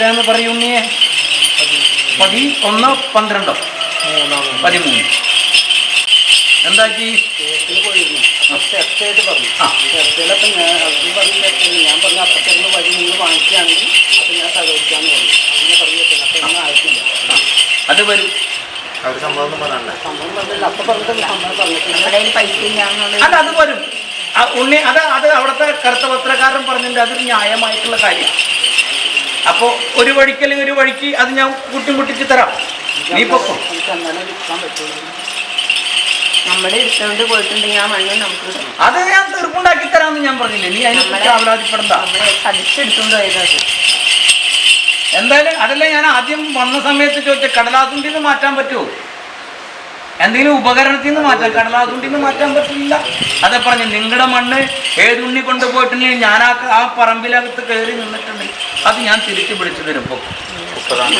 എത്രയാന്ന് പറയുന്നേ പതി ഒന്ന് പന്ത്രണ്ടോ? പതിമൂന്ന്. എന്താക്കി? അത് വരും. അവർ സംഭവം അല്ല അത് വരും. ഉണ്ണി അത് അത് അവിടുത്തെ കറുത്ത പത്രക്കാരൻ പറഞ്ഞിട്ടുണ്ട്. അതൊരു ന്യായമായിട്ടുള്ള കാര്യമാണ്. അപ്പോൾ ഒരു വഴിക്ക് അല്ലെങ്കിൽ ഒരു വഴിക്ക് അത് ഞാൻ കൂട്ടി മുട്ടിച്ച് തരാം. നീ പൊക്കോ. എടുത്തുകൊണ്ട് പോയിട്ടുണ്ടെങ്കിൽ ആ മണ്ണ് നമുക്ക് അത് ഞാൻ തീർപ്പുണ്ടാക്കി തരാമെന്ന് ഞാൻ പറഞ്ഞില്ലേ? നീ അതിനെ ആവലാതിപ്പെടണ്ട. നമ്മളെ സതിച്ചെടുത്തുകൊണ്ട് പോയത് എന്തായാലും അതല്ല ഞാൻ ആദ്യം വന്ന സമയത്ത് ചോദിച്ച കടലാസുണ്ടിൽ നിന്ന് മാറ്റാൻ പറ്റുമോ? എന്തെങ്കിലും ഉപകരണത്തിൽ നിന്ന് മാറ്റാം കടലാസുണ്ടിൽ നിന്ന് മാറ്റാൻ പറ്റില്ല. അതെ പറഞ്ഞു നിങ്ങളുടെ മണ്ണ് ഏതുണ്ണി കൊണ്ടുപോയിട്ടുണ്ടെങ്കിൽ ഞാൻ ആ ആ പറമ്പിലകത്ത് കയറി നിന്നിട്ടുണ്ട് അത് ഞാൻ തിരിച്ചു പിടിച്ചു തരും. ഇപ്പോൾ മുപ്പതാം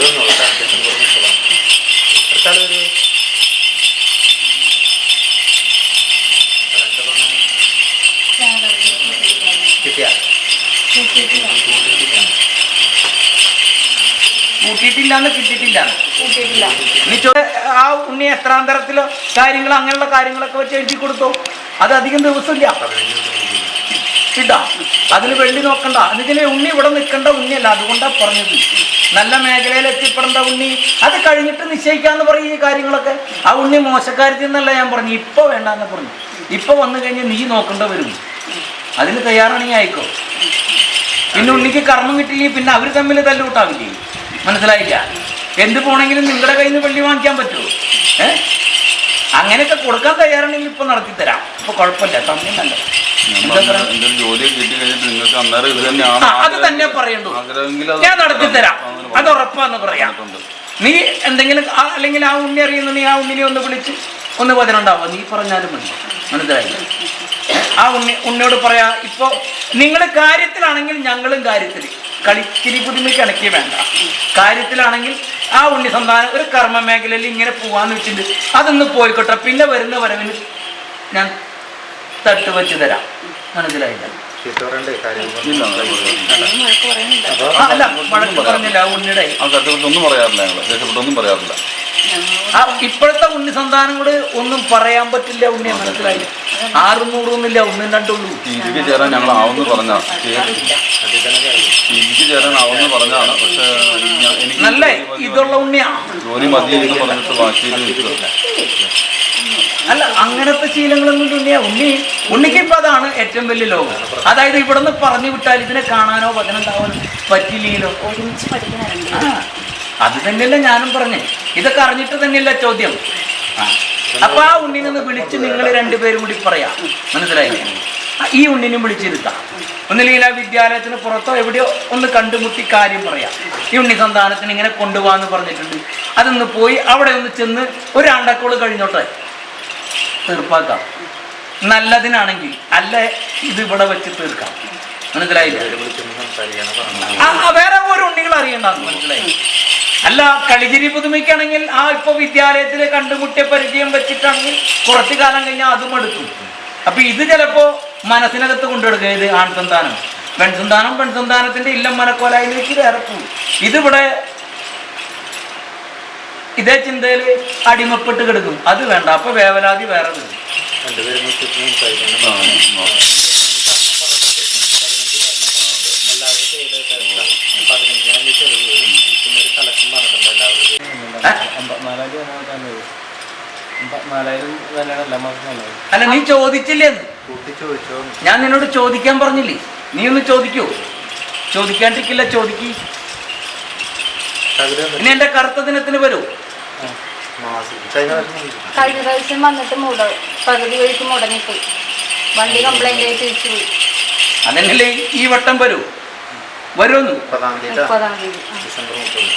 കൂട്ടിയിട്ടില്ലാന്ന് കിട്ടിയിട്ടില്ല. ആ ഉണ്ണി എത്രാം തരത്തിലോ കാര്യങ്ങൾ അങ്ങനെയുള്ള കാര്യങ്ങളൊക്കെ വെച്ച് എഴുതി കൊടുത്തു? അത് അധികം ദിവസമില്ല. കിട്ടാ അതിന് വെള്ളി നോക്കണ്ട. എന്നിട്ട് ഉണ്ണി ഇവിടെ നിൽക്കേണ്ട ഉണ്ണിയല്ല അതുകൊണ്ടാണ് പറഞ്ഞത്. നല്ല മേഖലയിൽ എത്തിപ്പെടേണ്ട ഉണ്ണി. അത് കഴിഞ്ഞിട്ട് നിശ്ചയിക്കാന്ന് പറയും ഈ കാര്യങ്ങളൊക്കെ. ആ ഉണ്ണി മോശക്കാരത്തിൽ നിന്നല്ല ഞാൻ പറഞ്ഞു ഇപ്പൊ വേണ്ടെന്ന് പറഞ്ഞു. ഇപ്പൊ വന്നു കഴിഞ്ഞാൽ നീ നോക്കേണ്ട വരും. അതിന് തയ്യാറാണെങ്കിൽ ആയിക്കോ. പിന്നെ ഉണ്ണിക്ക് കർമ്മം കിട്ടില്ലെങ്കിൽ പിന്നെ അവർ തമ്മിൽ തല്ലുകൂട്ടാവില്ലേ മനസ്സിലായില്ല. എന്ത് പോണെങ്കിലും നിങ്ങളുടെ കയ്യിൽ നിന്ന് വെള്ളി വാങ്ങിക്കാൻ പറ്റുമോ? ഏ? അങ്ങനെയൊക്കെ കൊടുക്കാൻ തയ്യാറാണെങ്കിൽ ഇപ്പൊ നടത്തി തരാം. ഇപ്പൊ കുഴപ്പമില്ല സമയം നല്ല അത് തന്നെ പറയണ്ടു. ഞാൻ നടത്തി തരാം. അത് ഉറപ്പാന്ന് പറയാം. നീ എന്തെങ്കിലും അല്ലെങ്കിൽ ആ ഉണ്ണി അറിയുന്ന നീ ആ ഉണ്ണിനെ ഒന്ന് വിളിച്ച് ഒന്ന് പതിനുണ്ടാവുക നീ പറഞ്ഞാലും മതി. മനസ്സിലായില്ല? ആ ഉണ്ണി ഉണ്ണിയോട് പറയാ ഇപ്പൊ നിങ്ങൾ കാര്യത്തിലാണെങ്കിൽ ഞങ്ങളും കാര്യത്തിൽ കളിക്കിരി പുതുമയ്ക്ക് ഇണക്കി വേണ്ട. കാര്യത്തിലാണെങ്കിൽ ആ ഉണ്ണി സന്താനം ഒരു കർമ്മ മേഖലയിൽ ഇങ്ങനെ പോവാന്ന് വെച്ചിട്ടുണ്ട് അതൊന്ന് പോയിക്കോട്ടെ. പിന്നെ വരുന്ന വരവിന് ഞാൻ തട്ട് തരാം. മനസ്സിലായില്ല? ചീത്ത പറയണ്ടേ കാര്യങ്ങൾ. ഇല്ല, അത് അതിന് വഴക്ക് പറയുന്നില്ല അപ്പൊ ആ, അല്ല വഴക്ക് പറഞ്ഞില്ല ആ ഉണ്ണിയുടെ ആ കഷ്ടപ്പെട്ടൊന്നും പറയാറില്ല ഞങ്ങൾ ദേഷ്യപ്പെട്ടൊന്നും പറയാറില്ല. ആ ഇപ്പോഴത്തെ ഉണ്ണി സന്താനം കൂടെ ഒന്നും പറയാൻ പറ്റില്ല ഉണ്ണിയെ മനസ്സിലായി. ആറുന്നൂറൊന്നുമില്ല ഒന്നും രണ്ടുള്ളൂ. ഇതിക്ക് ചേരാൻ ഞങ്ങൾ ആവുന്ന പറഞ്ഞ കാര്യം ചേരാൻ ആവുന്ന പറഞ്ഞാണ്. പക്ഷെ ഞാൻ- എനിക്ക് നല്ല ഇതുള്ള ഉണ്ണിയാ. ജോലി മതി എന്ന് പറഞ്ഞിട്ട് വാശിയിൽ നിൽക്കുക അല്ല അങ്ങനത്തെ ശീലങ്ങളൊന്നും ഉണ്ണിയാ ഉണ്ണി ഉണ്ണിക്ക് ഇപ്പൊ അതാണ് ഏറ്റവും വലിയ ലോകം. അതായത് ഇവിടെ നിന്ന് പറഞ്ഞു വിട്ടാൽ ഇതിനെ കാണാനോ പതിനുണ്ടാവാനോ പറ്റില്ലല്ലോ. ഒരുമിച്ച് അത് തന്നെയല്ല ഞാനും പറഞ്ഞേ. ഇതൊക്കെ അറിഞ്ഞിട്ട് തന്നെയല്ല ചോദ്യം. അപ്പൊ ആ ഉണ്ണിനെ ഒന്ന് വിളിച്ച് നിങ്ങൾ രണ്ടുപേരും കൂടി പറയാം. മനസ്സിലായില്ലേ? ആ, ഈ ഉണ്ണിനും വിളിച്ചിരുത്താം. ഒന്നില്ലെങ്കിൽ ആ വിദ്യാലയത്തിന് പുറത്തോ എവിടെയോ ഒന്ന് കണ്ടുമുട്ടി കാര്യം പറയാം. ഈ ഉണ്ണി സന്താനത്തിന് ഇങ്ങനെ കൊണ്ടുപോകാന്ന് പറഞ്ഞിട്ടുണ്ട്. അതൊന്ന് പോയി അവിടെ ഒന്ന് ചെന്ന് ഒരാണ്ടക്കോൾ കഴിഞ്ഞോട്ടെ. തീർപ്പാക്കാം. നല്ലതിനാണെങ്കിൽ അല്ല ഇത് ഇവിടെ വെച്ച് തീർക്കാം. മനസ്സിലായില്ലേ? വേറെ ഒരു ഉണ്ണികൾ അറിയണ്ടെന്ന് മനസ്സിലായി? അല്ല കളിചിരി പുതുമയ്ക്കാണെങ്കിൽ ആ ഇപ്പൊ വിദ്യാലയത്തിൽ കണ്ടുമുട്ടിയ പരിചയം വെച്ചിട്ടാണെങ്കിൽ കുറച്ചു കാലം കഴിഞ്ഞാൽ അതും എടുക്കും. അപ്പൊ ഇത് ചിലപ്പോ മനസ്സിനകത്ത് കൊണ്ടെടുക്കുക ഇത് ആൺസന്താനം. പെൺസന്താനം പെൺസന്താനത്തിന്റെ ഇല്ലം മനക്കോലായിലേക്ക് ഇത് ഇറക്കും ഇതിവിടെ ഇതേ ചിന്തയിൽ അടിമപ്പെട്ട് കിടക്കും. അത് വേണ്ട. അപ്പൊ വേവലാതി വേറെ അല്ല നീ ചോദിച്ചില്ലേന്ന് ഞാൻ നിന്നോട് ചോദിക്കാൻ പറഞ്ഞില്ലേ? നീ ഒന്ന് ചോദിക്കൂ. ചോദിക്കാണ്ടിരിക്കില്ല ചോദിക്കി. ഇനി എന്റെ കറുത്ത ദിനത്തിന് വരൂ. കഴിഞ്ഞ പ്രാവശ്യം വന്നിട്ട് മുട പകുതി വഴിക്ക് മുടങ്ങിപ്പോയി. വണ്ടി കംപ്ലൈന്റ് ആയി തിരിച്ചു പോയി. അതന്നെയല്ലേ ഈ വട്ടം വരൂ. വരുമെന്ന് മുപ്പതാം തീയതി മുപ്പതാം തീയതി. ഡിസംബർ മുപ്പത്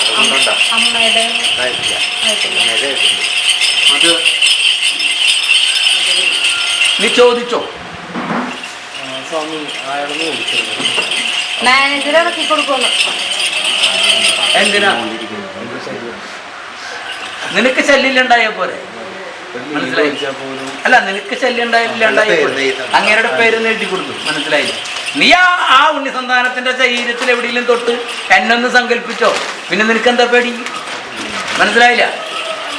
അതുകൊണ്ടുണ്ടാ അമ്മയുടെ അത് നീ ചോദിച്ചോ. സ്വാമി അയാളൊന്ന് വിളിച്ചിരുന്നു. മാനേജർ ഇറക്കി കൊടുക്കുന്നു. എന്തിനാ? നിനക്ക് ശല്യണ്ടായ പോലെ മനസ്സിലായി? അല്ല നിനക്ക് ശല്യം ഉണ്ടായില്ലാണ്ടായ പേര്? പോലെ അങ്ങേരുടെ പേര് നീട്ടി കൊടുത്തു മനസ്സിലായില്ല? നീ ആ ആ ഉണ്ണി സന്താനത്തിന്റെ ശരീരത്തിൽ എവിടെയെങ്കിലും തൊട്ട് എന്നൊന്ന് സങ്കല്പിച്ചോ. പിന്നെ നിനക്ക് എന്താ പേടി? മനസ്സിലായില്ല?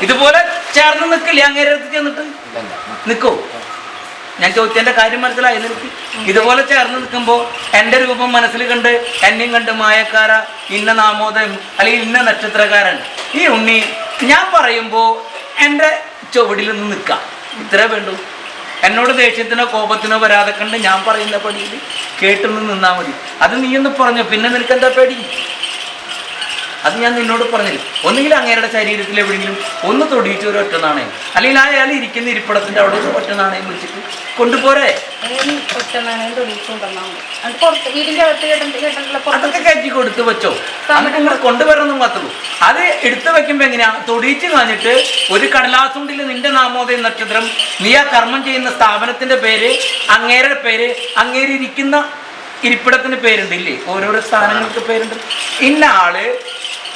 ഇതുപോലെ ചേർന്ന് നിൽക്കില്ലേ അങ്ങേരെ അടുത്ത് ചെന്നിട്ട്? നിൽക്കോ ഞാൻ ചോദിച്ചതിന്റെ കാര്യം മനസ്സിലായി നിനക്ക്? ഇതുപോലെ ചേർന്ന് നിൽക്കുമ്പോൾ എന്റെ രൂപം മനസ്സിൽ കണ്ട് എന്നെയും കണ്ട് മായക്കാര ഇന്ന നാമോദയം അല്ലെങ്കിൽ ഇന്ന നക്ഷത്രകാരൻ ഈ ഉണ്ണി ഞാൻ പറയുമ്പോൾ എന്റെ ചുവടിൽ നിന്ന് നിൽക്കാം. ഇത്രേ വേണ്ടൂ. എന്നോട് ദേഷ്യത്തിനോ കോപത്തിനോ വരാതെ കണ്ട് ഞാൻ പറയുന്ന പടിയിൽ കേട്ടൊന്ന് നിന്നാൽ മതി. അത് നീ ഒന്ന് പറഞ്ഞു. പിന്നെ നിനക്ക് എന്താ പേടി? അത് ഞാൻ നിന്നോട് പറഞ്ഞില്ല. ഒന്നുകിൽ അങ്ങേരുടെ ശരീരത്തിൽ എവിടെയെങ്കിലും ഒന്ന് തൊടിയിട്ട് ഒരു ഒറ്റ നാണയം അല്ലെങ്കിൽ അയാൾ ഇരിക്കുന്ന ഇരിപ്പിടത്തിന്റെ അവിടെ ഒരു ഒറ്റ നാണയം വിളിച്ചിട്ട് കൊണ്ടുപോരെ. അതൊക്കെ കയറ്റി കൊടുത്ത് വെച്ചോ. അങ്ങനെ നിങ്ങൾ കൊണ്ടുവരണം മാത്രമേ അത് എടുത്തു വെക്കുമ്പോ എങ്ങനെയാ? തൊടിയിച്ച് കാണിട്ട് ഒരു കടലാസുണ്ടിൽ നിന്റെ നാമോദയ നക്ഷത്രം നീ ആ കർമ്മം ചെയ്യുന്ന സ്ഥാപനത്തിന്റെ പേര് അങ്ങേരുടെ പേര് അങ്ങേര് ഇരിക്കുന്ന ഇരിപ്പിടത്തിന് പേരുണ്ട് ഇല്ലേ ഓരോരോ സ്ഥാനങ്ങൾക്ക് പേരുണ്ട്. ഇന്ന ആൾ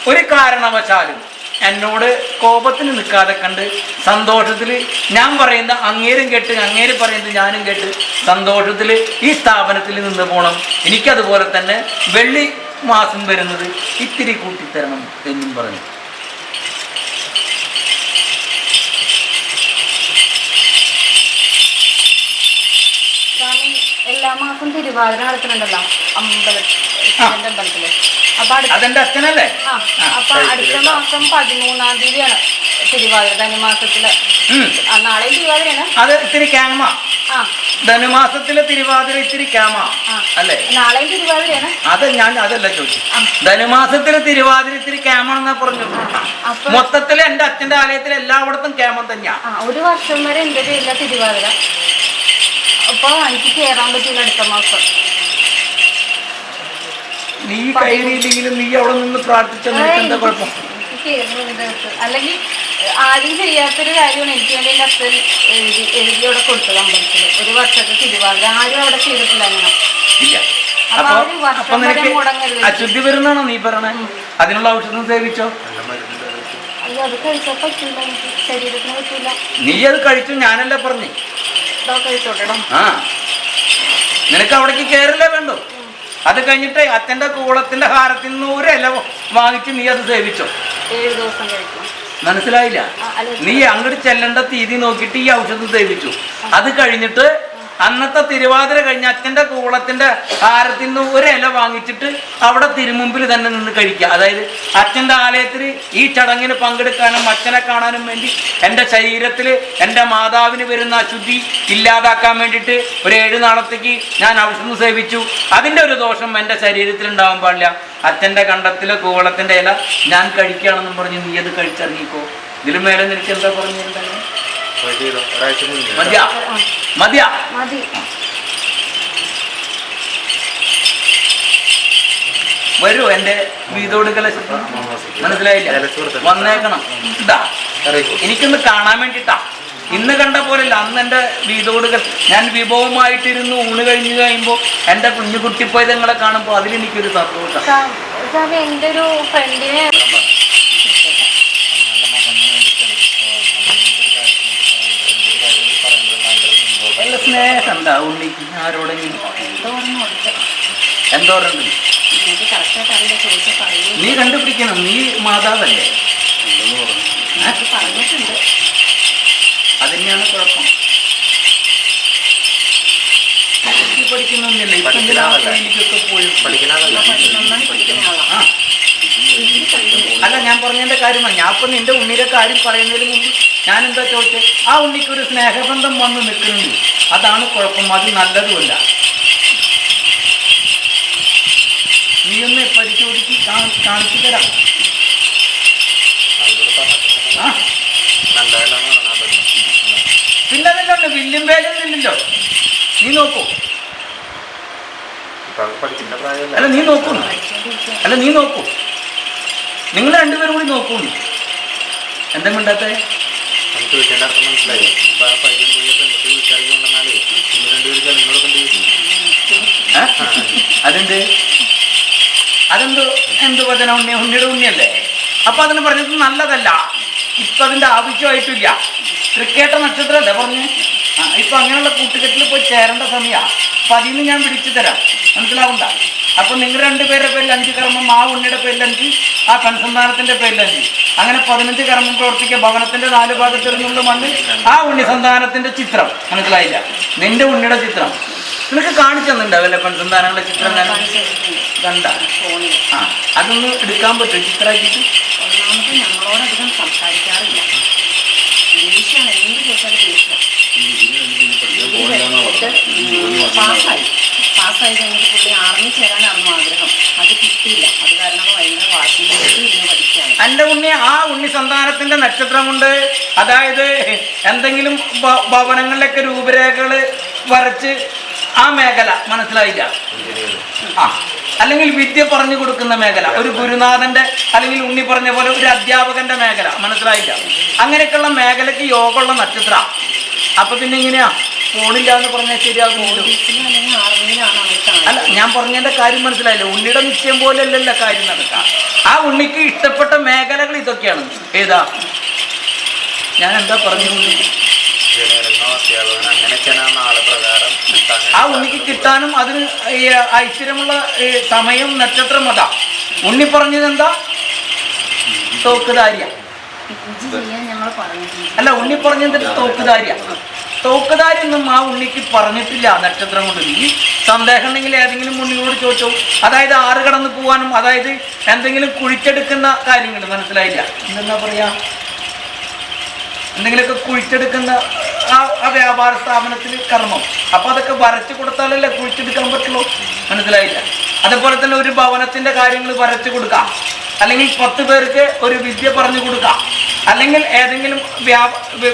ഒരു കാരണവശാലും എന്നോട് കോപത്തിന് നിൽക്കാതെ കണ്ട് സന്തോഷത്തിൽ ഞാൻ പറയുന്ന അങ്ങേരും കേട്ട് അങ്ങേര് പറയുന്നത് ഞാനും കേട്ട് സന്തോഷത്തിൽ ഈ സ്ഥാപനത്തിൽ നിന്ന് പോകണം എനിക്കതുപോലെ തന്നെ വെള്ളി മാസം വരുന്നത് ഇത്തിരി കൂട്ടിത്തരണം എന്നും പറഞ്ഞു. എല്ലാ മാസം തിരുവാതിര നടത്തുന്നുണ്ടല്ലോ അമ്പലത്തിൽ അമ്പലത്തിൽ അതെന്റെ അച്ഛനല്ലേ? അപ്പൊ അടുത്ത മാസം പതിമൂന്നാം തീയതിയാണ് തിരുവാതിര ധനുമാസത്തിൽ. നാളെ തിരുവാതിരയാണ്. അത് ഇത്തിരി ക്യാമ. ധനുമാസത്തിലെ തിരുവാതിര ഇത്തിരി ക്യാമ അല്ലേ? നാളെയും തിരുവാതിരയാണ്. അത് ഞാൻ അതല്ല ചോദിച്ചു ധനുമാസത്തിലെ തിരുവാതിര ഇത്തിരി ക്യാമാണെന്നാ പറഞ്ഞു മൊത്തത്തിൽ മൊത്തത്തിൽ എന്റെ അച്ഛന്റെ ആലയത്തിൽ എല്ലായിടത്തും ക്യാമം തന്നെയാ. ഒരു വർഷം വരെ എന്റെ പേരില തിരുവാതിര. അപ്പൊ എനിക്ക് കേറാൻ പറ്റില്ല അടുത്ത മാസം. നീ കയറിയില്ലെങ്കിലും നീ അവിടെ നിന്ന് പ്രാർത്ഥിച്ച നിനക്ക് എന്താ കുഴപ്പം. അല്ലെങ്കിൽ ആരും ചെയ്യാത്തൊരു കാര്യമാണ് എനിക്ക് വേണ്ടി എന്റെ അച്ഛൻ എഴുതി എഴുതി അവിടെ കൊടുത്തത് അമ്പലത്തിൽ. ഒരു വർഷത്തെ തിരുവാതിര. ആരും അവിടെ ചെയ്തിട്ടില്ല അങ്ങനെ. അപ്പൊ അപ്പൊ നിനക്ക്. അശുദ്ധി വരുന്നാണോ നീ പറഞ്ഞേ അതിനുള്ള ഔഷധം സേവിച്ചോ? നീ അത് കഴിച്ചു ഞാനല്ല പറഞ്ഞു. നിനക്ക് അവിടേക്ക് കേറില്ല വേണ്ടോ. അത് കഴിഞ്ഞിട്ട് അച്ഛന്റെ കൂളത്തിന്റെ ഹാരത്തിൽ നിന്ന് ഇല വാങ്ങിച്ച് നീ അത് സേവിച്ചോ? ഏഴ് ദിവസം മനസ്സിലായില്ല? നീ അങ്ങോട്ട് ചെല്ലേണ്ട തീയതി നോക്കിയിട്ട് ഈ ഔഷധം സേവിച്ചു. അത് കഴിഞ്ഞിട്ട് അന്നത്തെ തിരുവാതിര കഴിഞ്ഞ അച്ഛന്റെ കൂളത്തിന്റെ ആരത്തിൽ നിന്ന് ഒരു ഇല വാങ്ങിച്ചിട്ട് അവിടെ തിരുമുമ്പിൽ തന്നെ നിന്ന് കഴിക്കുക. അതായത് അച്ഛന്റെ ആലയത്തിൽ ഈ ചടങ്ങിന് പങ്കെടുക്കാനും അച്ഛനെ കാണാനും വേണ്ടി എന്റെ ശരീരത്തിൽ എന്റെ മാതാവിന് വരുന്ന അശുദ്ധി ഇല്ലാതാക്കാൻ വേണ്ടിയിട്ട് ഒരു ഏഴ് നാളത്തേക്ക് ഞാൻ ഔഷധം സേവിച്ചു. അതിന്റെ ഒരു ദോഷം എന്റെ ശരീരത്തിൽ ഉണ്ടാവാൻ പാടില്ല. അച്ഛന്റെ കണ്ടത്തിലെ കൂവളത്തിന്റെ ഇല ഞാൻ കഴിക്കുകയാണെന്നും പറഞ്ഞ് നീ അത് കഴിച്ചിറങ്ങിക്കോ ഇതിലും മേലെ നിനക്ക് എന്താ പറഞ്ഞിട്ടുണ്ടെങ്കിൽ മതിയ മുന്നേ. മതിയാ മതി വരൂ എന്റെ വീതോടുകളെ മനസ്സിലായില്ല? വന്നേക്കണം. ഇതാ. എനിക്കൊന്ന് കാണാൻ വേണ്ടിട്ടാ. ഇന്ന് കണ്ട പോലെ അന്ന് എന്റെ വീതോടുകൾ ഞാൻ വിഭവമായിട്ടിരുന്ന് ഊണ് കഴിഞ്ഞു കഴിയുമ്പോൾ എന്റെ കുഞ്ഞു കുട്ടിപ്പോയതങ്ങളെ കാണുമ്പോൾ അതിലെനിക്കൊരു സന്തോഷം. എന്റെ ഒരു ഫ്രണ്ടിനെ സ്നേഹം ഉണ്ടാ ഉണ്ണിക്ക് ആരോടെങ്കിലും. എന്തോരുണ്ട് നീ കണ്ടുപിടിക്കണം നീ മാതാവല്ലേ? അത് പറഞ്ഞിട്ടുണ്ട് അതന്നെയാണ് കുഴപ്പം പഠിക്കുന്നൊന്നുമില്ല. ഇപ്പൊ. പോയി പഠിക്കണതല്ല. ആ അല്ല ഞാൻ പറഞ്ഞതിന്റെ കാര്യമാണ്. ഞാൻ ഇപ്പൊ നിന്റെ ഉണ്ണിയുടെ കാര്യം പറയുന്നതിന് മുമ്പ് ഞാൻ എന്താ ചോദിച്ചത് ആ ഉണ്ണിക്ക് ഒരു സ്നേഹബന്ധം വന്ന് നിൽക്കുന്നുണ്ട്. അതാണ് കുഴപ്പം അത് നല്ലതുമല്ല. നീ ഒന്ന് പരിശോധിച്ച് കാണി- കാണിച്ചു തരാം. പിന്നെ അതല്ല വില്ലും വേലൊന്നുമില്ലല്ലോ നീ നോക്കൂ. അല്ല നീ നോക്കൂ. അല്ല നീ നോക്കൂ. നിങ്ങൾ രണ്ടുപേരും കൂടി നോക്കൂ. എന്താ മിണ്ടാത്തേ? മനസ്സിലായോ അതെന്ത്? അതെന്തോ എന്ത് വചന ഉണ്ണി ഉണ്ണിയുടെ ഉണ്ണിയല്ലേ? അപ്പൊ അതിന് പറഞ്ഞത് നല്ലതല്ല. ഇപ്പൊ അതിന്റെ ആവശ്യമായിട്ടില്ല. തൃക്കേട്ട നക്ഷത്രമല്ലേ പറഞ്ഞു? ഇപ്പൊ അങ്ങനെയുള്ള കൂട്ടുകെട്ടിൽ പോയി ചേരേണ്ട സമയ. അപ്പൊ അതിൽ നിന്ന് ഞാൻ പിടിച്ചു തരാം. മനസ്സിലാവണ്ട അപ്പൊ നിങ്ങൾ രണ്ടുപേരുടെ പേരിൽ അഞ്ച് കർമ്മം ആ ഉണ്ണിയുടെ പേരിൽ അഞ്ച് ആ കൺസന്താനത്തിന്റെ പേരിൽ അഞ്ച്. അങ്ങനെ പതിനഞ്ച് കർമ്മം പ്രവർത്തിക്കുക. ഭവനത്തിന്റെ നാല് ഭാഗത്തിൽ നിന്നുള്ള മണ്ണ് ആ ഉണ്ണി സന്താനത്തിന്റെ ചിത്രം. മനസ്സിലായില്ല? നിന്റെ ഉണ്ണിയുടെ ചിത്രം. നിനക്ക് കാണിച്ചു തന്നിട്ടുണ്ടാവില്ലേ പെൺസന്താനങ്ങളുടെ ചിത്രം ഞാൻ കണ്ട? ഫോണിൽ ആ അതൊന്ന് എടുക്കാൻ പറ്റും ചിത്രമാക്കിയിട്ട്? ഒന്നാമത് ഞങ്ങളോടധികം സംസാരിക്കാറില്ല. ദേഷ്യാണ് എന്ത് ചോദിച്ചാലും ദേഷ്യം പാസ്സായി. പാസ്സായി കഴിഞ്ഞിട്ട് പുള്ളി ആർമി ചേരാനായിരുന്നു ആഗ്രഹം. അത് കിട്ടിയില്ല. അത് കാരണം ഭയങ്കര വാശിയിലേക്ക് ഇരുന്ന് പഠിക്കുകയാണ്. എന്റെ ഉണ്ണി ആ ഉണ്ണി സന്താനത്തിന്റെ നക്ഷത്രമുണ്ട്. കൊണ്ട് അതായത് എന്തെങ്കിലും ഭവനങ്ങളിലൊക്കെ രൂപരേഖകൾ വരച്ച് ആ മേഖല മനസ്സിലായില്ല. ആ അല്ലെങ്കിൽ വിദ്യ പറഞ്ഞു കൊടുക്കുന്ന മേഖല ഒരു ഗുരുനാഥന്റെ അല്ലെങ്കിൽ ഉണ്ണി പറഞ്ഞ പോലെ ഒരു അധ്യാപകന്റെ മേഖല മനസ്സിലായില്ല. അങ്ങനെയൊക്കെയുള്ള മേഖലയ്ക്ക് യോഗമുള്ള നക്ഷത്ര. അപ്പൊ പിന്നെ ഇങ്ങനെയാ പോണില്ല എന്ന് പറഞ്ഞാൽ ശരിയാകും അല്ല ഞാൻ പറഞ്ഞതിന്റെ കാര്യം മനസ്സിലായില്ല. ഉണ്ണിയുടെ നിശ്ചയം പോലെ അല്ലല്ല കാര്യം നടക്കാം. ആ ഉണ്ണിക്ക് ഇഷ്ടപ്പെട്ട മേഖലകൾ ഇതൊക്കെയാണ്. ഏതാ? ഞാൻ എന്താ പറഞ്ഞു ഉണ്ണി? അങ്ങനെയൊക്കെയാണ് നാളെ പ്രകാരം ആ ഉണ്ണിക്ക് കിട്ടാനും അതിന് ഐശ്വര്യമുള്ള സമയം നക്ഷത്രം അതാ. ഉണ്ണി പറഞ്ഞത് എന്താ? തോക്കുധാരിയ. അല്ല ഉണ്ണി പറഞ്ഞതിന്റെ തോക്കുധാര്യ. തോക്കുധാര്യൊന്നും ആ ഉണ്ണിക്ക് പറഞ്ഞിട്ടില്ല നക്ഷത്രം കൊണ്ട്. ഈ സന്ദേഹം ഉണ്ടെങ്കിൽ ഏതെങ്കിലും ഉണ്ണിയോട് ചോദിച്ചോ. അതായത് ആറ് കടന്ന് പോകാനും അതായത് എന്തെങ്കിലും കുഴിച്ചെടുക്കുന്ന കാര്യങ്ങൾ മനസ്സിലായില്ല. എന്താ പറയാ? എന്തെങ്കിലുമൊക്കെ കുഴിച്ചെടുക്കുന്ന ആ ആ വ്യാപാര സ്ഥാപനത്തിൽ കർമ്മം. അപ്പം അതൊക്കെ വരച്ചു കൊടുത്താലല്ലേ കുഴിച്ചെടുക്കാൻ പറ്റുള്ളൂ? മനസ്സിലായില്ല. അതുപോലെ തന്നെ ഒരു ഭവനത്തിന്റെ കാര്യങ്ങൾ വരച്ചു കൊടുക്കാം. അല്ലെങ്കിൽ പത്ത് പേർക്ക് ഒരു വിദ്യ പറഞ്ഞു കൊടുക്കാം. അല്ലെങ്കിൽ ഏതെങ്കിലും വ്യാപ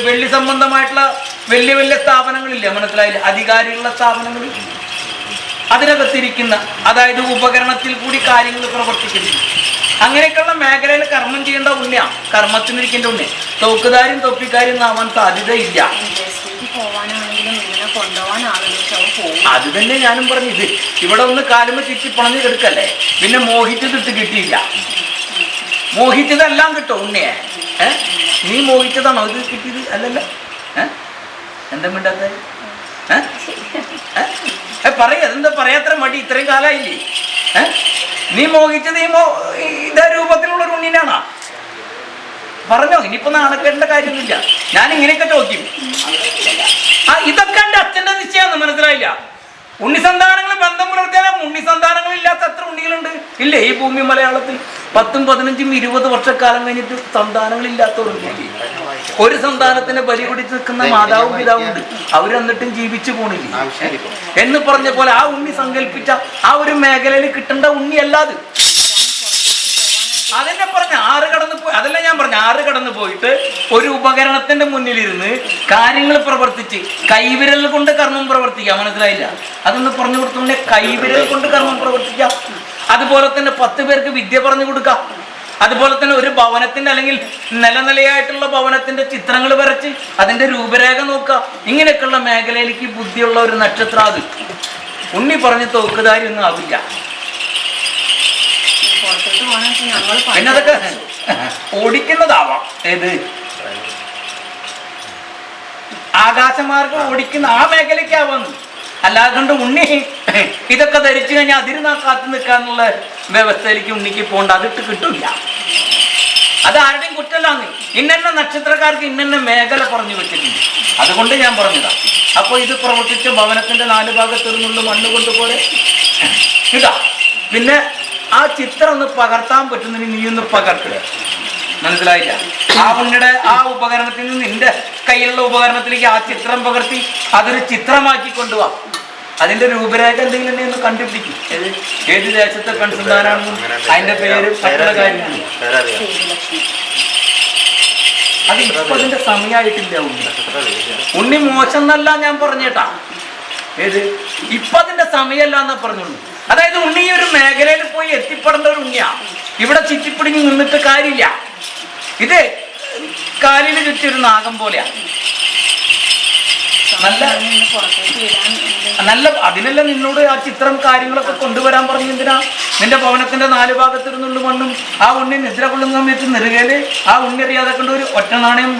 വെള്ളി സംബന്ധമായിട്ടുള്ള വലിയ വലിയ സ്ഥാപനങ്ങളില്ലേ? മനസ്സിലായില്ല. അധികാരികളുടെ സ്ഥാപനങ്ങളിൽ അതിനകത്തിരിക്കുന്ന അതായത് ഉപകരണത്തിൽ കൂടി കാര്യങ്ങൾ പ്രവർത്തിക്കുന്നു അങ്ങനെയൊക്കെയുള്ള മേഖലയിൽ കർമ്മം ചെയ്യേണ്ട ഉണ്ണിയാ. കർമ്മത്തിനിരിക്കേണ്ട ഉണ്ണി. തോക്കുകാരും തൊപ്പിക്കാരും ആവാൻ സാധ്യതയില്ല. അത് തന്നെ ഞാനും പറഞ്ഞു ഇത്. ഇവിടെ ഒന്ന് കാലുമ്പ് ചിറ്റി പണഞ്ഞ് കിടക്കല്ലേ പിന്നെ മോഹിച്ചത് ഇട്ട് കിട്ടിയില്ല. മോഹിച്ചതെല്ലാം കിട്ടും ഉണ്ണിയെ. നീ മോഹിച്ചതാണോ ഇത് കിട്ടിയത്? അല്ലല്ലോ. ഏ? എന്താ മിണ്ടാത്ത പറയാ അതെന്താ പറയാത്ര മടി. ഇത്രയും കാലമായില്ലേ ഏ നീ മോഹിച്ചത് ഈ മോ ഇതേ രൂപത്തിലുള്ള ഒരു ഉണ്ണിനാണോ. പറഞ്ഞോ ഇനിയിപ്പോ നാണക്കേണ്ട കാര്യമൊന്നുമില്ല. ഞാൻ ഇങ്ങനെയൊക്കെ ചോദിക്കും. ആ ഇതൊക്കെ എന്റെ അച്ഛന്റെ നിശ്ചയമാണ് മനസ്സിലായില്ല. ഉണ്ണിസന്താനങ്ങൾ ബന്ധം പുലർത്തിയാലും ഉണ്ണിസന്താനങ്ങൾ ഇല്ലാത്ത എത്ര ഉണ്ണികളുണ്ട്? ഇല്ലേ ഈ ഭൂമി മലയാളത്തിൽ പത്തും പതിനഞ്ചും ഇരുപത് വർഷക്കാലം കഴിഞ്ഞിട്ട് സന്താനങ്ങൾ സന്താനങ്ങളില്ലാത്തവരുണ്ട് ഒരു സന്താനത്തിന് ബലി പിടിച്ച് നിൽക്കുന്ന മാതാവും പിതാവും ഉണ്ട്. അവരെന്നിട്ടും ജീവിച്ചു പോണില്ല. എന്ന് പറഞ്ഞ പോലെ ആ ഉണ്ണി സങ്കല്പിച്ച ആ ഒരു മേഖലയിൽ കിട്ടേണ്ട ഉണ്ണി അല്ലാതെ അതെന്നെ പറഞ്ഞ ആറ് കടന്ന് പോയി അതല്ല ഞാൻ പറഞ്ഞു ആറ് കടന്നു പോയിട്ട് ഒരു ഉപകരണത്തിന്റെ മുന്നിലിരുന്ന് കാര്യങ്ങൾ പ്രവർത്തിച്ച് കൈവിരൽ കൊണ്ട് കർമ്മം പ്രവർത്തിക്കാം മനസ്സിലായില്ല? അതൊന്ന് പറഞ്ഞു കൊടുത്തോണ്ടേ കൈവിരൽ കൊണ്ട് കർമ്മം പ്രവർത്തിക്കാം. അതുപോലെ തന്നെ പത്ത് പേർക്ക് വിദ്യ പറഞ്ഞു കൊടുക്കാം. അതുപോലെ തന്നെ ഒരു ഭവനത്തിന്റെ അല്ലെങ്കിൽ നിലനിലയായിട്ടുള്ള ഭവനത്തിന്റെ ചിത്രങ്ങൾ വരച്ച് അതിന്റെ രൂപരേഖ നോക്കുക. ഇങ്ങനെയൊക്കെയുള്ള മേഖലയിലേക്ക് ബുദ്ധിയുള്ള ഒരു നക്ഷത്രം അത്. ഉണ്ണി പറഞ്ഞ് തോക്കുകാരി ഒന്നും ആവില്ല. പിന്നെ അതൊക്കെ ഓടിക്കുന്നതാവാം. ഏത്? ആകാശമാർഗം ഓടിക്കുന്ന ആ മേഖലയ്ക്കാവുന്നു അല്ലാതെ കൊണ്ട് ഉണ്ണി. ഇതൊക്കെ ധരിച്ചു കഴിഞ്ഞാൽ അതിരുന്നാ കാത്തു നിൽക്കാനുള്ള വ്യവസ്ഥയിലേക്ക് ഉണ്ണിക്ക് പോകണ്ട. അതിട്ട് കിട്ടില്ല അത് ആരുടെയും കുറ്റമല്ലാന്ന്. ഇന്നെന്ന നക്ഷത്രക്കാർക്ക് ഇന്നെന്ന മേഖല പറഞ്ഞു വെച്ചിട്ടുണ്ട്. അതുകൊണ്ട് ഞാൻ പറഞ്ഞതാ. അപ്പോൾ ഇത് പ്രവർത്തിച്ച് ഭവനത്തിന്റെ നാല് ഭാഗത്തൊരുന്നുള്ള മണ്ണ് കൊണ്ടുപോലെ. ഇതാ. പിന്നെ ആ ചിത്രം ഒന്ന് പകർത്താൻ പറ്റുന്നതിന് നീ ഒന്ന് പകർത്തുക മനസ്സിലായില്ല? ആ ഉണ്ണിയുടെ ആ ഉപകരണത്തിൽ നിന്ന് നിന്റെ കയ്യിലുള്ള ഉപകരണത്തിലേക്ക് ആ ചിത്രം പകർത്തി അതൊരു ചിത്രമാക്കി കൊണ്ടുപോവാ അതിന്റെ രൂപരേഖ എന്തെങ്കിലും തന്നെ ഒന്ന് കണ്ടുപിടിക്കും. ഏത്? ദേശത്തെ പെൺസന്താനാണെന്നും അതിന്റെ പേര് അത് ഇപ്പൊ അതിന്റെ സമയമായിട്ടില്ല ഉണ്ണി. ഉണ്ണി മോശം എന്നല്ല ഞാൻ പറഞ്ഞേട്ടാ. ഏത്? ഇപ്പൊ അതിന്റെ സമയമല്ല എന്നാ പറഞ്ഞുള്ളൂ അതായത് ഉണ്ണി ഒരു മേഖലയിൽ പോയി എത്തിപ്പെടേണ്ട ഒരു ഉണ്ണിയാ. ഇവിടെ ചുറ്റിപ്പിടിഞ്ഞ് നിന്നിട്ട് കാര്യമില്ല. ഇത് കാലിൽ ചുറ്റിയൊരു നാഗം പോലെയാ. നല്ല നല്ല അതിനല്ല നിന്നോട് ആ ചിത്രം കാര്യങ്ങളൊക്കെ കൊണ്ടുവരാൻ പറഞ്ഞു എന്തിനാ? നിന്റെ ഭവനത്തിന്റെ നാല് ഭാഗത്തിരുന്നുള്ള മണ്ണും ആ ഉണ്ണി നിദ്ര കൊള്ളുന്ന സമയത്ത് നിറുകയിൽ ആ ഉണ്ണി അറിയാതെ കൊണ്ട് ഒരു ഒറ്റ നാണയം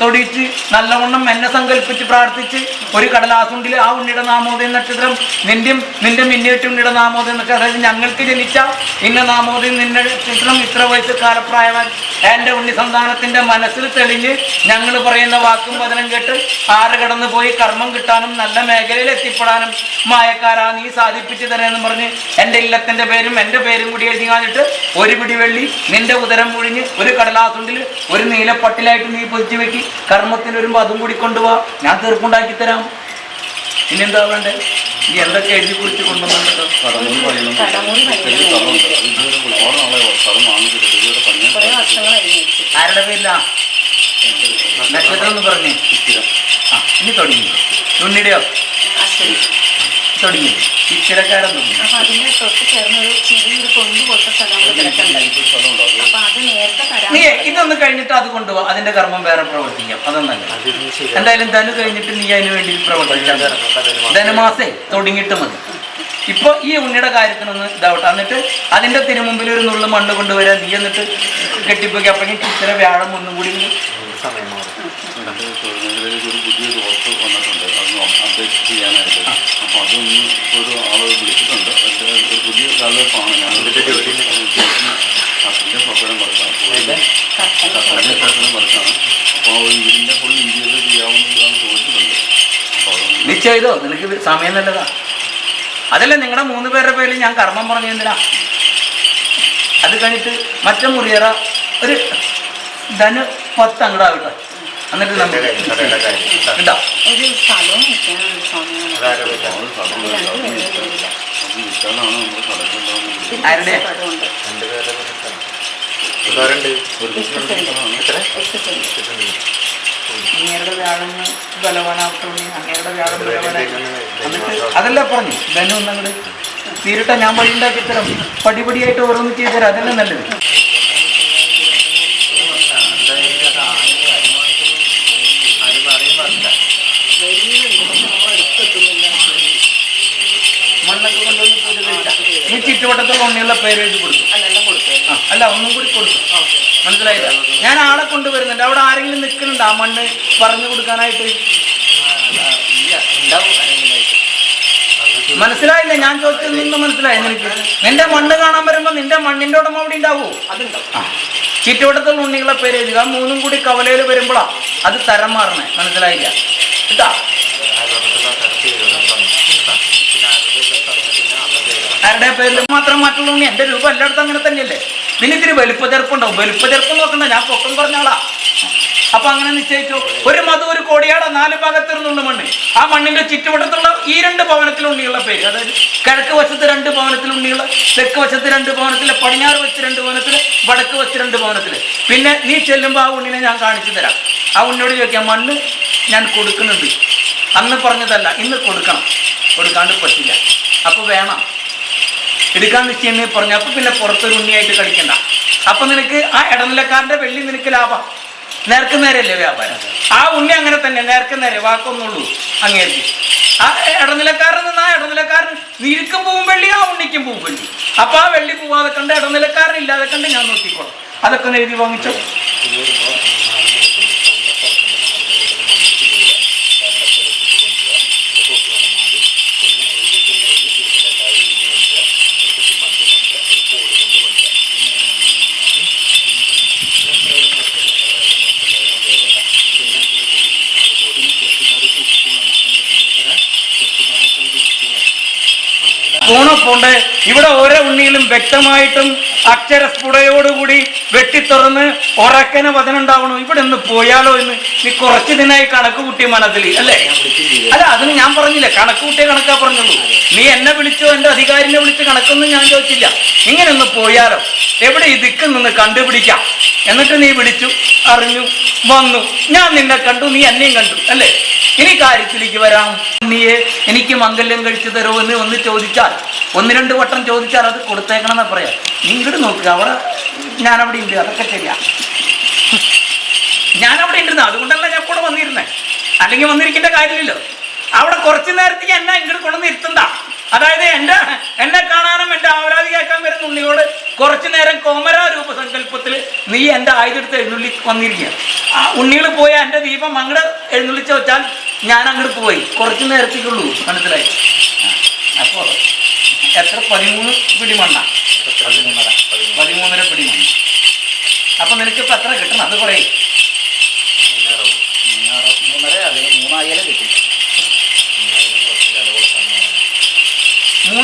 തൊടിയിച്ച് നല്ലവണ്ണം എന്നെ സങ്കല്പിച്ച് പ്രാർത്ഥിച്ച് ഒരു കടലാസുണ്ടിൽ ആ ഉണ്ണിയുടെ നാമോദയ നക്ഷത്രം നിന്റെയും നിന്റെ മിന്നേറ്റ് ഉണ്ണിയുടെ നാമോദയ നക്ഷത്രം അതായത് ഞങ്ങൾക്ക് ജനിച്ച ഇന്ന നാമോദയം നിന്റെ നക്ഷത്രം ഇത്ര വയസ്സ് കാലപ്രായവൻ എന്റെ ഉണ്ണി സന്താനത്തിന്റെ മനസ്സിൽ തെളിഞ്ഞ് ഞങ്ങൾ പറയുന്ന വാക്കും വചനം കേട്ട് ആറ് കടന്നു പോയി കർമ്മം കിട്ടാനും നല്ല മേഖലയിൽ എത്തിപ്പെടാനും മായക്കാരാ നീ സാധിപ്പിച്ചു തരാമെന്ന് പറഞ്ഞ് എന്റെ ഇല്ലത്തിന്റെ പേരും എന്റെ പേരും കൂടി എഴുതി കാണിട്ട് ഒരു പിടി വെള്ളി നിന്റെ ഉദരം മുഴിഞ്ഞ് ഒരു കടലാസുണ്ടിൽ ഒരു നീലപ്പട്ടിലായിട്ട് നീ പൊതിച്ചു വെക്കി കർമ്മത്തിന് വരുമ്പോൾ അതും കൂടി കൊണ്ടുപോവാ ഞാൻ തീർപ്പുണ്ടാക്കി തരാം. ഇനി പിന്നെന്താ വേണ്ടേ? നീ എന്തൊക്കെ എഴുതി കുറിച്ച് മേടിച്ചിട്ട് ആരുടെ പേരില്ല നക്ഷത്രം എന്ന് പറഞ്ഞേ ഇനി തുടങ്ങി. ഉണ്ണിയുടെയോ തുടങ്ങി. ഇച്ചിരക്കാരൻ തുടങ്ങി. അപ്പൊ അതിന്റെ തൊട്ട് ചേർന്ന് ഒരു ചെറിയൊരു തൊണ്ട് പോലത്തെ സ്ഥലം അവിടെ കിടക്കുന്നുണ്ട് സ്ഥലമുണ്ട്? അപ്പൊ അത് നേരത്തെ നീ ഇതൊന്ന് കഴിഞ്ഞിട്ട് അത് കൊണ്ടുപോകാം അതിന്റെ കർമ്മം വേറെ പ്രവർത്തിക്കാം. അതൊന്നല്ല. എന്തായാലും ധനു കഴിഞ്ഞിട്ട് നീ അതിന് വേണ്ടി പ്രവർത്തിക്കാം ധനുമാസേ തുടങ്ങിയിട്ട് മതി. ഇപ്പൊ ഈ ഉണ്ണിയുടെ കാര്യത്തിനൊന്ന് ഇതാവട്ടെ. എന്നിട്ട് അതിന്റെ തിരുമുമ്പിൽ ഒരു നുള്ളു മണ്ണ് കൊണ്ടുവരാൻ നീ എന്നിട്ട് കെട്ടിപ്പോയി. അപ്പോഴേക്കും ചിത്ര വ്യാഴം ഒന്നും കൂടി ഇങ്ങ് സമയം മാറും എന്റെ തൊഴിൽമേഖലയിലേക്ക് ഒരു പുതിയൊരു ഓർത്ത് വന്നിട്ടുണ്ട്. അതൊന്ന് അപ്ഡേറ്റ് ചെയ്യാനായിട്ട്. അപ്പോൾ അതൊന്ന് ഒരു ആളെ വിളിച്ചിട്ടുണ്ട്. ഒരു പുതിയ കാലഘട്ടമാണ് ഞാൻ കർഷകന്റെ സൗകര്യം വർക്കാണ് കർഷകന്റെ സൗകര്യം വർക്കാണ് അപ്പോൾ ഇതിന്റെ ഫുൾ ഇന്ത്യയിൽ ചെയ്യാവുന്നതാണ് ചോദിച്ചിട്ടുണ്ട്. നീ ചെയ്തോ? നിനക്ക് സമയം നല്ലതാ. അതല്ല നിങ്ങളുടെ മൂന്ന് പേരുടെ പേരിൽ ഞാൻ കർമ്മം പറഞ്ഞു എന്തിനാ? അത് കഴിഞ്ഞിട്ട് മറ്റേ മുറിയറ ഒരു ധനു പത്ത് എന്നിട്ട് നമുക്ക് കേട്ടോ ആരുടെ? അങ്ങേരുടെ വ്യാഴങ്ങൾ അങ്ങേരുടെ വ്യാഴം ബലവാനായി. എന്നിട്ട് ധനുമാസം അതല്ല പറഞ്ഞു ധനു ഒന്നങ്ങട് തീരട്ടെ ഞാൻ വഴി ഉണ്ടാക്കി തരാം പടിപടിയായിട്ട് ഓരോന്ന് ചെയ്തു തരാം അതല്ലേ നല്ലത്. നീ ചുറ്റുവട്ടത്തുള്ള ഉണ്ണിയുള്ള പേര് എഴുതി കൊടുത്തു. അല്ല ഒന്നും കൂടി കൊടുത്തു. മനസ്സിലായില്ല? ഞാൻ ആളെ കൊണ്ടുവരുന്നുണ്ട്. അവിടെ ആരെങ്കിലും നിൽക്കുന്നുണ്ട്? ആ മണ്ണ് പറഞ്ഞു കൊടുക്കാനായിട്ട്? മനസ്സിലായില്ല? ഞാൻ ചോദിച്ചത് നിന്ന് മനസ്സിലായി നിനക്ക്? നിന്റെ മണ്ണ് കാണാൻ വരുമ്പോ നിന്റെ മണ്ണിന്റെ ഉടമ അവിടെ ഉണ്ടാവോ? അതുണ്ടാവും. ചുറ്റുവട്ടത്തുള്ള ഉണ്ണികളെ പേര് എഴുതുക. മൂന്നും കൂടി കവലയിൽ വരുമ്പോഴാ അത് തരം മാറണേ മനസ്സിലായില്ല? കേട്ടാ? ആരുടെ പേരിൽ മാത്രം മാറ്റുള്ളൂ എന്റെ രൂപ എല്ലായിടത്തും അങ്ങനെ തന്നെയല്ലേ? നിനക്കിന് വലുപ്പ ചെറുപ്പുണ്ടാവും. വലുപ്പ ചെറുപ്പം നോക്കണ്ട ഞാൻ പൊക്കം പറഞ്ഞാളാ അപ്പൊ അങ്ങനെ നിശ്ചയിച്ചു. ഒരു മധു ഒരു കോടിയാട നാല് ഭാഗത്തിരുന്നുണ്ട് മണ്ണ്. ആ മണ്ണിന്റെ ചുറ്റുവട്ടത്തുള്ള ഈ രണ്ട് ഭവനത്തിൽ ഉണ്ണിയുള്ള പേര്. അതായത് കിഴക്ക് വശത്ത് രണ്ട് ഭവനത്തിൽ ഉണ്ണിയുള്ള തെക്ക് വശത്ത് രണ്ട് ഭവനത്തിൽ പടിഞ്ഞാറ് വെച്ച് രണ്ട് ഭവനത്തിൽ വടക്ക് വെച്ച് രണ്ട് ഭവനത്തിൽ പിന്നെ നീ ചെല്ലുമ്പോൾ ആ ഉണ്ണിനെ ഞാൻ കാണിച്ചു തരാം. ആ ഉണ്ണിയോട് ചോദിക്കാം മണ്ണ് ഞാൻ കൊടുക്കുന്നുണ്ട്. അന്ന് പറഞ്ഞതല്ല ഇന്ന് കൊടുക്കണം. കൊടുക്കാണ്ട് പറ്റില്ല. അപ്പൊ വേണം. എടുക്കാൻ നിശ്ചയം പറഞ്ഞു അപ്പൊ പിന്നെ പുറത്തൊരു ഉണ്ണിയായിട്ട് കളിക്കണ്ട അപ്പൊ നിനക്ക് ആ ഇടനിലക്കാരന്റെ വെള്ളി നിനക്ക് ലാഭം. നേർക്ക് നേരല്ലേ വ്യാപാരം? ആ ഉണ്ണി അങ്ങനെ തന്നെ നേർക്ക് നേരെ വാക്കൊന്നുള്ളൂ അങ്ങേക്ക് ആ ഇടനിലക്കാരൻ നിന്ന് ആ ഇടനിലക്കാരൻ നീരിക്കും പൂവും വെള്ളി ആ ഉണ്ണിക്കും പൂവും വെള്ളി. അപ്പൊ ആ വെള്ളി പോവാതെ കണ്ട് ഇടനിലക്കാരൻ ഇല്ലാതെ കണ്ട് ഞാൻ നോക്കിക്കോളാം. അതൊക്കെ എഴുതി വാങ്ങിച്ചോ. പൂണപ്പുണ്ട് ഇവിടെ ഓരോ ഉണ്ണിയിലും വ്യക്തമായിട്ടും അക്ഷരസ്ഫുടയോടുകൂടി വെട്ടിത്തുറന്ന് ഉറക്കനെ വചനുണ്ടാവണം ഇവിടെ ഒന്ന് പോയാലോ എന്ന് നീ കുറച്ച് ദിനായി കണക്ക് കൂട്ടിയ മനസ്സിൽ അല്ലേ? അല്ല അതിന് ഞാൻ പറഞ്ഞില്ല. കണക്ക് കൂട്ടിയ കണക്കാ പറഞ്ഞുള്ളൂ. നീ എന്നെ വിളിച്ചോ എന്റെ അധികാരിനെ വിളിച്ച് കണക്കൊന്നും ഞാൻ ചോദിച്ചില്ല. ഇങ്ങനെ ഒന്ന് പോയാലോ. എവിടെ ഇതിക്ക് നിന്ന് കണ്ടുപിടിക്കാം. എന്നിട്ട് നീ വിളിച്ചു അറിഞ്ഞു വന്നു. ഞാൻ നിന്നെ കണ്ടു നീ എന്നെയും കണ്ടു അല്ലേ? ഇനി കാര്യത്തിലേക്ക് വരാം. നീയെ എനിക്ക് മംഗല്യം കഴിച്ചു തരുമോ എന്ന് ഒന്ന് ചോദിച്ചാൽ ഒന്ന് രണ്ട് വട്ടം ചോദിച്ചാൽ അത് കൊടുത്തേക്കണം എന്നാ പറയാം. നീ ഇങ്ങോട്ട് നോക്കുക അവിടെ ഞാൻ അവിടെ ഉണ്ട് അതൊക്കെ ശരിയാ. ഞാൻ അവിടെ ഉണ്ടെന്ന് അതുകൊണ്ടല്ല ഞാൻ കൂടെ വന്നിരുന്നേ. അല്ലെങ്കിൽ വന്നിരിക്കേണ്ട കാര്യമില്ലല്ലോ. അവിടെ കുറച്ച് നേരത്തേക്ക് എന്നെ ഇങ്ങോട്ട് കൊണ്ടുവന്ന് ഇരുത്തണ്ട. അതായത് എന്റെ എന്നെ കാണാനും എന്റെ ആവരാതി കേൾക്കാൻ വരുന്ന ഉണ്ണിയോട് കുറച്ചു നേരം കോമര രൂപസങ്കല്പത്തിൽ നീ എന്റെ ആയുധെടുത്ത് എഴുന്നള്ളി വന്നിരിക്കുക ആ ഉണ്ണികൾ പോയ എന്റെ ദീപം അങ്ങോട്ട് എഴുന്നള്ളിച്ച് വെച്ചാൽ ഞാൻ അങ്ങോട്ട് പോയി. കുറച്ചു നേരത്തേക്കുള്ളൂ മനസ്സിലായി? അപ്പോൾ എത്ര? പതിമൂന്ന് പിടി മണ്ണ പതിമൂന്നര പതിമൂന്ന്. പതിമൂന്നര പിടി മണ്ണ അപ്പൊ നിനക്ക് ഇപ്പൊ എത്ര കിട്ടണം? അത് പറയും.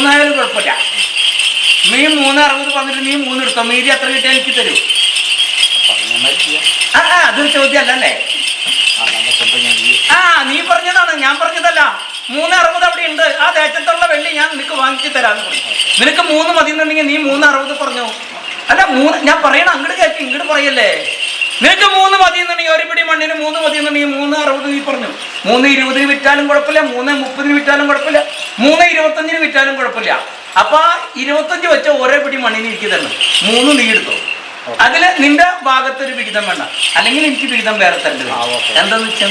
മൂന്നായാലും കുഴപ്പമില്ല. നീ മൂന്ന് അറുപത് വന്നിട്ട് നീ മൂന്ന് എടുത്തോ? മീതി എത്ര കിട്ടിയാൽ എനിക്ക് തരൂ. ആ അതൊരു ചോദ്യമല്ല അല്ലേ ആ നീ പറഞ്ഞതാണ്. ഞാൻ പറഞ്ഞതല്ല. മൂന്ന് അറുപത് അവിടെ ഉണ്ട്. ആ ദേശത്തുള്ള വെള്ളി ഞാൻ നിനക്ക് വാങ്ങിച്ചു തരാന്ന് പറഞ്ഞു. നിനക്ക് മൂന്ന് മതി എന്നുണ്ടെങ്കിൽ നീ മൂന്ന് അറുപത് പറഞ്ഞു. അല്ല മൂന്ന് ഞാൻ പറയണം അങ്ങോട്ട് കേൾക്കും ഇങ്ങോട്ട് പറയല്ലേ? നിനക്ക് മൂന്ന് മതി എന്നുണ്ടെങ്കിൽ ഒരു പിടി മണ്ണിന് മൂന്ന് മതി എന്നുണ്ടെങ്കിൽ മൂന്ന് അറുപത് നീ പറഞ്ഞു. മൂന്ന് ഇരുപതിന് വിറ്റാലും കുഴപ്പമില്ല മൂന്ന് മുപ്പതിന് വിറ്റാലും കുഴപ്പമില്ല. മൂന്ന് ഇരുപത്തഞ്ചിന് വിറ്റാലും കുഴപ്പമില്ല. അപ്പൊ ഇരുപത്തഞ്ച് വെച്ച ഓരോ പിടി മണ്ണിന് തരണം. മൂന്ന് നീ എടുത്തു. അതിൽ നിന്റെ ഭാഗത്തൊരു ബിരുദം വേണ്ട. അല്ലെങ്കിൽ എനിക്ക് ബിരുദം വേറെ തരണ്ട എന്താന്ന് വെച്ചാൽ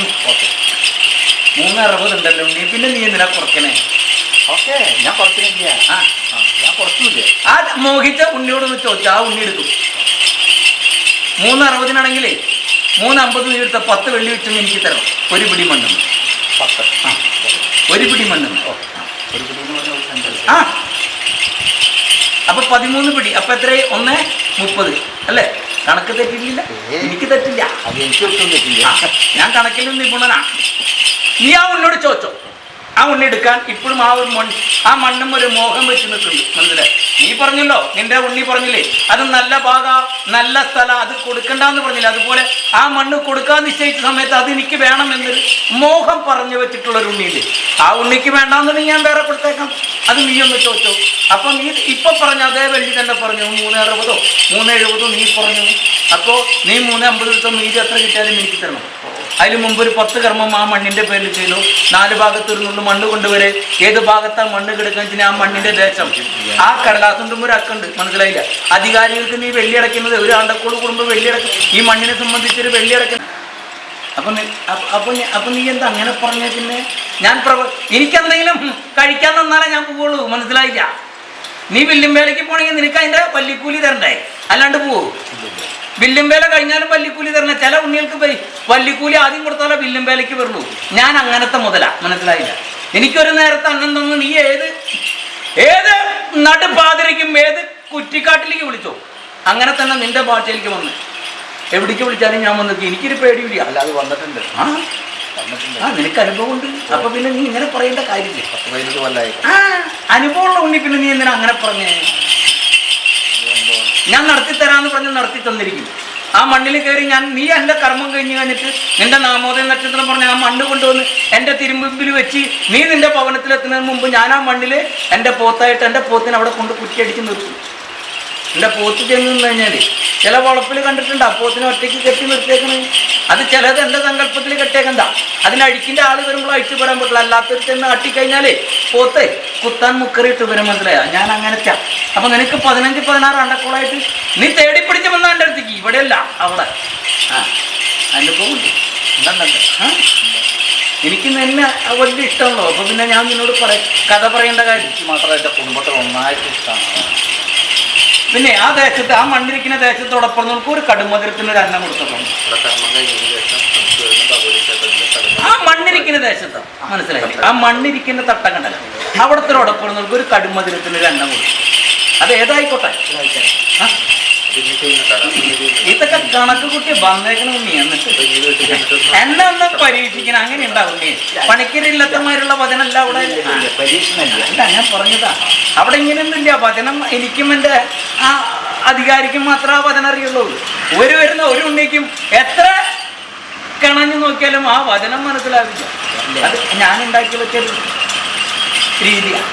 മൂന്ന് അറുപത് ഉണ്ടല്ലോ നീ പിന്നെ നീ എന്തിനാ കുറയ്ക്കണേ ഓക്കെ ഞാൻ കുറച്ചില്ല ആ. ഞാൻ കുറച്ചില്ല. ആ മോഹിച്ച ഉണ്ണിയോടൊന്ന് ചോദിച്ചു ആ ഉണ്ണി എടുക്കും. മൂന്ന് അറുപതിനാണെങ്കിലേ മൂന്ന് അമ്പത് നീ എടുത്ത പത്ത് വെള്ളി വെച്ചും എനിക്ക് തരണം. ഒരു പിടി മണ്ണെന്ന്. പത്ത്. ആ ഒരു പിടി മണ്ണെന്ന്. ഒരു ആ. അപ്പൊ പതിമൂന്ന് പിടി. അപ്പൊ എത്ര ഒന്ന് മുപ്പത്. അല്ലേ? കണക്ക് തെറ്റില്ല. എനിക്ക് തെറ്റില്ല. ഞാൻ കണക്കിലും നിപുണനാ. നീ ആ ഉന്നോട് ചോദിച്ചോ. ആ ഉണ്ണി എടുക്കാൻ ഇപ്പോഴും ആ ഒരു മണ് ആ മണ്ണും ഒരു മോഹം വെച്ച് നിൽക്കുന്നു. മനസ്സിലായി? നീ പറഞ്ഞല്ലോ നിന്റെ ഉണ്ണി പറഞ്ഞില്ലേ? അത് നല്ല ഭാഗ നല്ല സ്ഥലം അത് കൊടുക്കണ്ടെന്ന് പറഞ്ഞില്ലേ? അതുപോലെ ആ മണ്ണ് കൊടുക്കാൻ നിശ്ചയിച്ച സമയത്ത് അത് എനിക്ക് വേണം മോഹം പറഞ്ഞു വെച്ചിട്ടുള്ള ഒരു ഉണ്ണിയില്ലേ? ആ ഉണ്ണിക്ക് വേണ്ടാന്നുണ്ടെങ്കിൽ ഞാൻ വേറെ കൊടുത്തേക്കാം. അത് നീ ഒന്ന് ചോദിച്ചോ. അപ്പം നീ ഇപ്പം പറഞ്ഞ അതേ വെള്ളി തന്നെ പറഞ്ഞു. മൂന്ന് അറുപതോ മൂന്ന് എഴുപതോ നീ പറഞ്ഞു. അപ്പോ നീ മൂന്ന് അമ്പത് ദിവസം നീതി എത്ര കിട്ടിയാലും എനിക്ക് തരണം. അതിന് മുമ്പ് ഒരു പത്ത് കർമ്മം ആ മണ്ണിന്റെ പേരിൽ ചെയ്തു. നാല് ഭാഗത്ത് ഒരു നുള്ളു മണ്ണ് കൊണ്ടുവരെ. ഏത് ഭാഗത്താണ് മണ്ണ് വെച്ചാൽ ആ മണ്ണിന്റെ ദേശം? ആ കടലാസുണ്ടും ഒരു അക്കുണ്ട്. മനസ്സിലായില്ല? അധികാരികൾക്ക് നീ വെള്ളി അടയ്ക്കുന്നത് ഒരു ആണ്ടക്കോട് കുടുംബം വെള്ളി ഈ മണ്ണിനെ സംബന്ധിച്ചൊരു വെള്ളി അടയ്ക്കുന്ന അപ്പൊ നീ- അപ്പൊ- അപ്പൊ നീ- എന്താ അങ്ങനെ പറഞ്ഞ പിന്നെ? ഞാൻ പ്രവ എനിക്കെന്തെങ്കിലും കഴിക്കാൻ തന്നാലേ ഞാൻ പോവുള്ളൂ. മനസ്സിലായില്ല? നീ വില്ലും വേലയ്ക്ക് പോകണമെങ്കിൽ നിനക്ക് അതിന്റെ പല്ലിക്കൂലി തരണ്ടേ? അല്ലാണ്ട് പോവൂ? വില്ലും വേല കഴിഞ്ഞാലും വല്ലിക്കൂലി തരണ. ചില ഉണ്ണികൾക്ക് വല്ലിക്കൂലി ആദ്യം കൊടുത്താലേ വില്ലും വേലയ്ക്ക് വരുള്ളൂ. ഞാൻ അങ്ങനത്തെ മുതലാ. മനസ്സിലായില്ല? എനിക്കൊരു നേരത്തെ അന്നം തന്നു നീ ഏത് ഏത് നടുപാതിരയ്ക്കും ഏത് കുറ്റിക്കാട്ടിലേക്ക് വിളിച്ചോ? അങ്ങനെ തന്നെ നിന്റെ ഭാഷയിലേക്ക് വന്ന്. എവിടേക്ക് വിളിച്ചാലും ഞാൻ വന്നത് എനിക്കൊരു പേടിയില്ല അല്ലാതെ വന്നിട്ടുണ്ട്. ആ ആ നിനക്ക് അനുഭവമുണ്ട്. അപ്പൊ പിന്നെ നീ ഇങ്ങനെ പറയേണ്ട കാര്യമില്ല. അനുഭവമുള്ള ഉണ്ണി പിന്നെ നീ എന്തിനാ അങ്ങനെ പറഞ്ഞേ? ഞാൻ നടത്തി തരാന്ന് പറഞ്ഞ് നടത്തി തന്നിരിക്കും. ആ മണ്ണിൽ കയറി ഞാൻ നീ എന്റെ കർമ്മം കഴിഞ്ഞ് കഴിഞ്ഞിട്ട് നിന്റെ നാമോദയ നക്ഷത്രം പറഞ്ഞ് ആ മണ്ണ് കൊണ്ടുവന്ന് എന്റെ തിരുമുമ്പിൽ വെച്ച് നീ നിന്റെ ഭവനത്തിലെത്തുന്നതിന് മുമ്പ് ഞാൻ ആ മണ്ണിൽ എന്റെ പോത്തായിട്ട് എന്റെ പോത്തിനെ അവിടെ കൊണ്ട് കുറ്റിയടിച്ച് നിർത്തും. എന്റെ പോത്ത് ചെന്ന് നിന്ന് കഴിഞ്ഞാൽ ചില വളപ്പിൽ കണ്ടിട്ടുണ്ട്. ആ പോത്തിനെ ഒറ്റയ്ക്ക് കെട്ടി നിർത്തിയേക്കണേ അത് ചിലത് എന്റെ സങ്കല്പത്തിൽ കെട്ടിയേക്കണ്ട. അതിന് അഴിക്കിന്റെ ആൾ വരുമ്പോൾ അഴിച്ചു വരാൻ പറ്റില്ല. അല്ലാത്തൊരു ചെന്ന് അട്ടിക്കഴിഞ്ഞാലേ പോത്ത് കുത്താൻ മുക്കറിയിട്ട് വരും മനസ്സിലായ ഞാൻ അങ്ങനത്തെ അപ്പൊ നിനക്ക് പതിനഞ്ച് പതിനാറ് അണ്ടക്കോളായിട്ട് നീ തേടി പിടിച്ച് വന്ന എന്റെ അടുത്തേക്ക്. ഇവിടെയല്ല അവിടെ. ആ അനുഭവമുണ്ട് ഉണ്ടുണ്ട്. ആ? എനിക്ക് നിന്നെ വലിയ ഇഷ്ടമുള്ളൂ അപ്പൊ പിന്നെ ഞാൻ നിന്നോട് പറയാം. കഥ പറയേണ്ട കാര്യം. എനിക്ക് മാത്രമല്ല എന്റെ കുടുംബത്തെ ഒന്നായിട്ട് ഇഷ്ടമാണ്. പിന്നെ ആ ദേശത്ത് ആ മണ്ണിരിക്കുന്ന ദേശത്തോടൊപ്പം നമുക്ക് ഒരു കടുമതിരത്തിന് ഒരു അന്നം കൊടുത്തിട്ടുണ്ട്. ആ മണ്ണിരിക്കുന്ന ദേശത്ത് മനസ്സിലായി ആ മണ്ണിരിക്കുന്ന തട്ടം കണ്ടല്ല? അവിടത്തോടൊപ്പം നമുക്ക് ഒരു കടുമതിരത്തിന് ഒരു അന്നം കൊടുക്കും അത് ഏതായിക്കോട്ടെ? ആ, ഇതൊക്കെ കണക്ക് കുട്ടി വന്നേക്കണ ഉണ്ണി എന്നിട്ട്. എന്നെ ഒന്ന് പരീക്ഷിക്കണം? അങ്ങനെ ഉണ്ടാവും പണിക്കരില്ലാത്തമാരുള്ള പണിക്കരില്ലത്തമാരുള്ള വചനല്ല അവിടെ. പരീക്ഷണല്ല. ഞാൻ പറഞ്ഞതാ. അവിടെ ഇങ്ങനെയൊന്നുമില്ല. വചനം എനിക്കും എന്റെ ആ അധികാരിക്കും മാത്രമേ ആ വചനം അറിയുള്ളൂ. ഒരു വരുന്ന ഒരു ഉണ്ണിക്കും എത്ര കണഞ്ഞു നോക്കിയാലും ആ വചനം മനസ്സിലാവില്ല. അത് ഞാൻ ഉണ്ടാക്കി വെച്ചൊരു രീതിയാണ്